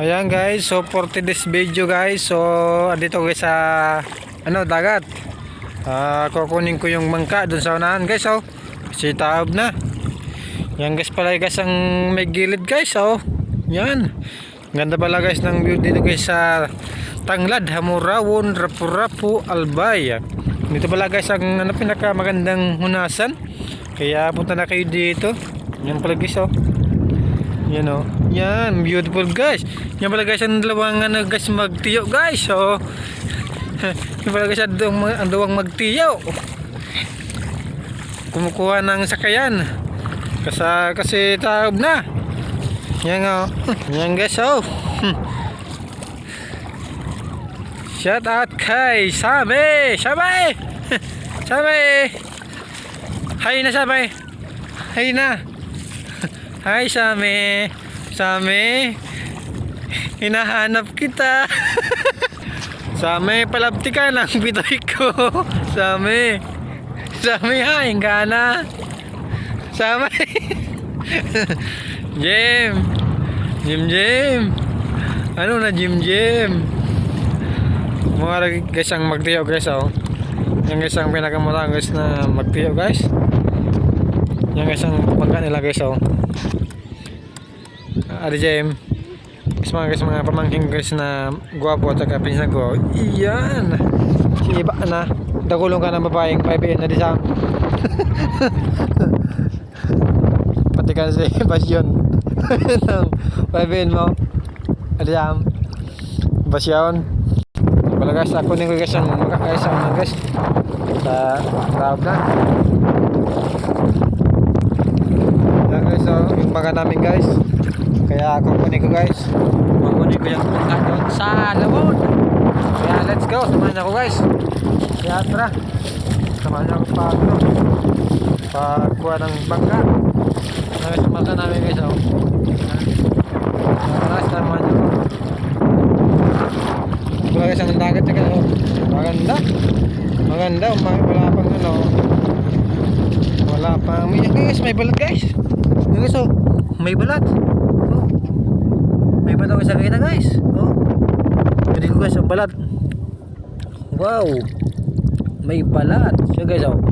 Ayan guys, so for today's video guys, so andito guys sa ano dagat. Ah, kukunin ko yung mangka dun sa unahan guys, oh. Kasi taob na. Yan guys pala guys ang may gilid guys, oh. Yan. Ganda pala guys ng view dito guys sa Tanglad, Hamurawon, Rapu-Rapu, Albay. Dito pala guys ang ano, pinaka magandang hunasan. Kaya punta na kayo dito. Yan pala guys, oh. Yan oh. Yan, beautiful guys. Yan pala guys ang dalawang ano guys magtiyo guys. Oh. Yan pala guys ang dalawang, ang dalawang magtiyo. Kumukuha ng sakayan. Kasi kasi taob na. Yan oh. Yan guys oh. Shout out kay Sabi! Sabi! Sabi! Hay na Sabi! Hay na! Hi Sami! Sami! Hinahanap kita! Sami, palabti ka ng bitoy ko! Sami! Sami ha, hinga na! Sami! Jim! Jim Jim! Ano na Jim Jim? Mga guys ang magtiyo guys oh. Yan guys ang pinakamura guys na magtiyo guys. Yan guys ang pagka nila guys oh. Adi Jem. Guys mga guys mga pamangking guys na gwapo at saka pinsan ko. Iyan. Iba na. Dakulong ka ng babaeng 5 na di sa. Pati ka si Basyon. 5 mo. Adi Jam. Basyon. Wala guys, ako ni guys ang makakaisa na guys. Sa crowd na. So, yung baga namin guys. Kaya ako kunin ko guys. Kukunin ko yung bangka doon sa lawon. Kaya let's go, samahan ako guys. Kaya tara. Samahan ako pa ano. Pagkuha ng bangka. Yung bangka namin guys. Oh. Tara, samahan ako. Guys ang dagat na oh. Maganda. Maganda. Wala pang ano. Guys, may balat guys. Yung guys oh, may balat. Oh. May balat guys kita guys. Oh. Jadi ko guys ang balat. Wow. May balat. Siya guys oh.